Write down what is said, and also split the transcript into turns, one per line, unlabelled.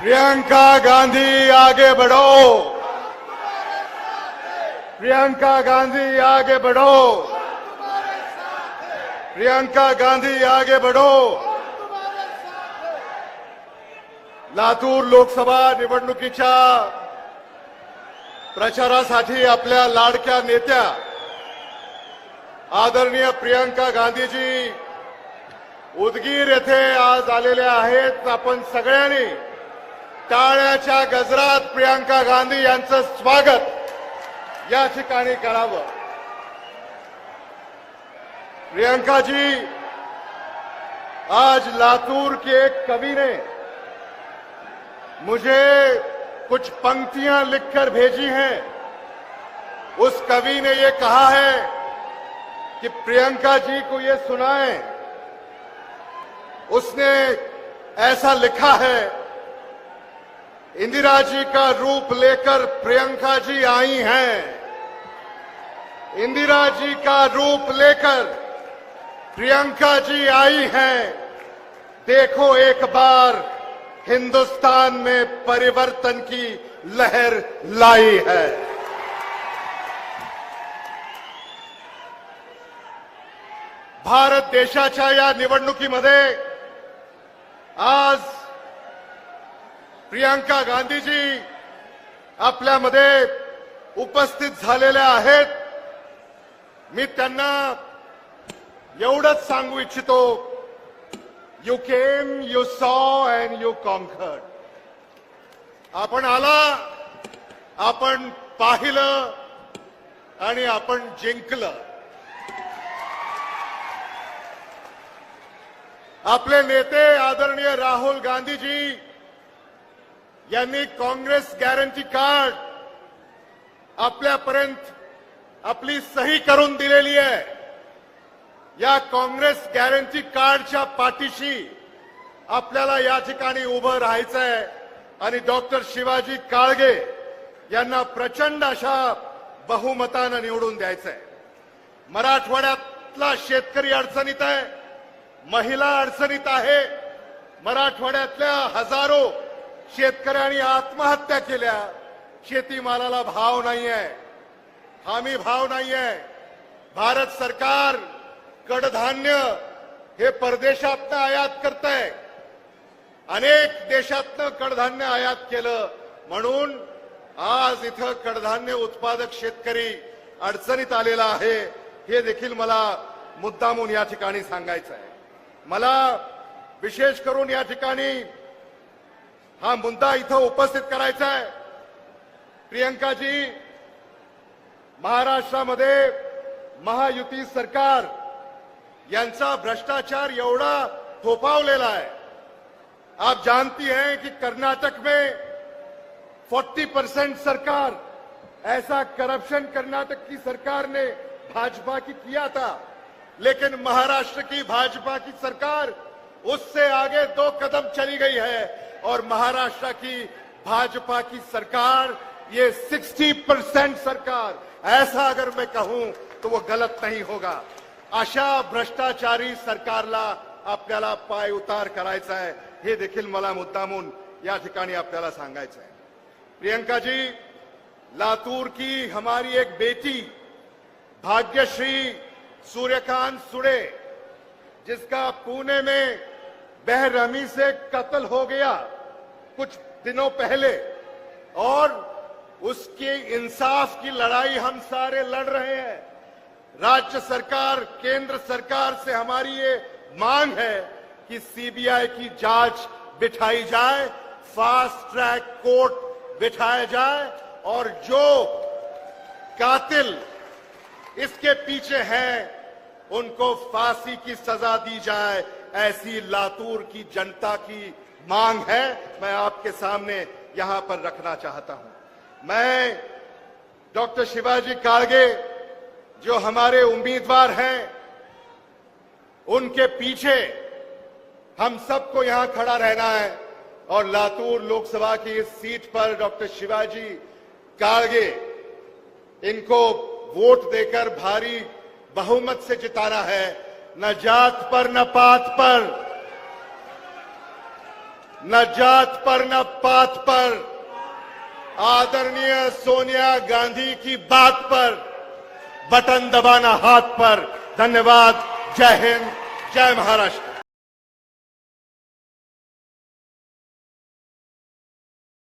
प्रियंका गांधी, आगे बढ़ो। प्रियंका गांधी, आगे बढ़ो। प्रियंका गांधी, आगे बढ़ो। लातूर लोकसभा निवडणुकीच्या प्रचारासाठी आपल्या लाडक्या नेत्या आदरणीय प्रियंका गांधीजी, उदगीर येथे आज आहेत. आपण सगळ्यांनी टाळ्याच्या गजरात प्रियंका गांधी स्वागत. या ठिकाणी करावं. प्रियंका जी आज लातूर के एक कवि ने मुझे कुछ पंक्तियाँ लिखकर भेजी हैं। उस कवि ने ये कहा है कि प्रियंका जी को ये सुनाएँ। उसने ऐसा लिखा है इंदिरा जी का रूप लेकर प्रियंका जी आई हैं। इंदिरा जी का रूप लेकर प्रियंका जी आई हैं। देखो एक बार हिंदुस्तान में परिवर्तन की लहर लाई है। भारत देशाच्या या निवडणुकीमध्ये आज प्रियंका गांधीजी आपल्यामध्ये उपस्थित झालेल्या आहेत. मी त्यांना एवढंच सांगू इच्छितो. You came you saw and you conquered आपण आला आपण पाहिलं आणि आपण जिंकलं. आपले नेते आदरणीय राहुल गांधीजी यांनी काँग्रेस गॅरंटी कार्ड आपल्यापर्यंत आपली सही करून दिलेली आहे. या काँग्रेस गॅरंटी कार्डच्या पाठीशी आपल्याला या ठिकाणी उभं राहायचं आहे. आणि डॉक्टर शिवाजी काळगे यांना प्रचंड अशा बहुमतानं निवडून द्यायचंय. मराठवाड्यातला शेतकरी अडचणीत आहे महिला अडचणीत आहे मराठवाड्यातल्या हजारो शेतकऱ्यांनी आत्महत्या केल्या. शेतीमालाला भाव नाहीये. हमी भाव नाहीये. भारत सरकार कडधान्य हे परदेशातनं आयात करत आहे अनेक देशातनं कडधान्य आयात केलं. म्हणून आज इथं कडधान्य उत्पादक शेतकरी अडचणीत आलेला आहे. हे देखील मला मुद्दामून या ठिकाणी सांगायचं आहे मला विशेष करून या ठिकाणी हा मुद्दा इथं उपस्थित करायचा आहे. प्रियंकाजी महाराष्ट्रामध्ये महायुती सरकार भ्रष्टाचार एवढा थोपावलेला है आप जानती हैं कि कर्नाटक में 40 परसेंट सरकार, ऐसा करप्शन कर्नाटक की सरकार ने भाजपा की किया था, लेकिन महाराष्ट्र की भाजपा की सरकार उससे आगे दो कदम चली गई है। और महाराष्ट्र की भाजपा की सरकार, ये 60 परसेंट सरकार। ऐसा अगर मैं कहूँ तो वो गलत नहीं होगा। अशा भ्रष्टाचारी सरकारला आपल्याला पाय उतार करायचा आहे, हे देखील मला या प्रियंका जी लातूर की हमारी एक बेटी, भाग्यश्री सूर्यकांत सुड़े, जिसका पुणे में बेरहमी से कत्ल हो गया कुछ दिनों पहले और उसके इंसाफ की लड़ाई हम सारे लड़ रहे हैं। राज्य सरकार, केंद्र सरकार से हमारी ये मांग है कि सीबीआई की जाँच बिठाई जाए, फास्ट ट्रैक कोर्ट बिठाया जाए और जो कातिल इसके पीछे हैं, उनको फांसी की सजा दी जाए। ऐसी लातूर की जनता की मांग है, मैं आपके सामने यहाँ पर रखना चाहता हूँ। मैं डॉक्टर शिवाजी काळगे जो हमारे उम्मीदवार हैं, उनके पीछे हम सबको यहाँ खड़ा रहना है और लातूर लोकसभा की इस सीट पर डॉक्टर शिवाजी काळगे इनको वोट देकर भारी बहुमत से जिताना है। न जात पर न पात पर। न जात पर न पात पर। आदरणीय सोनिया गांधी की बात पर। बटन दबाना हाथ पर। धन्यवाद। जय हिंद। जय महाराष्ट्र।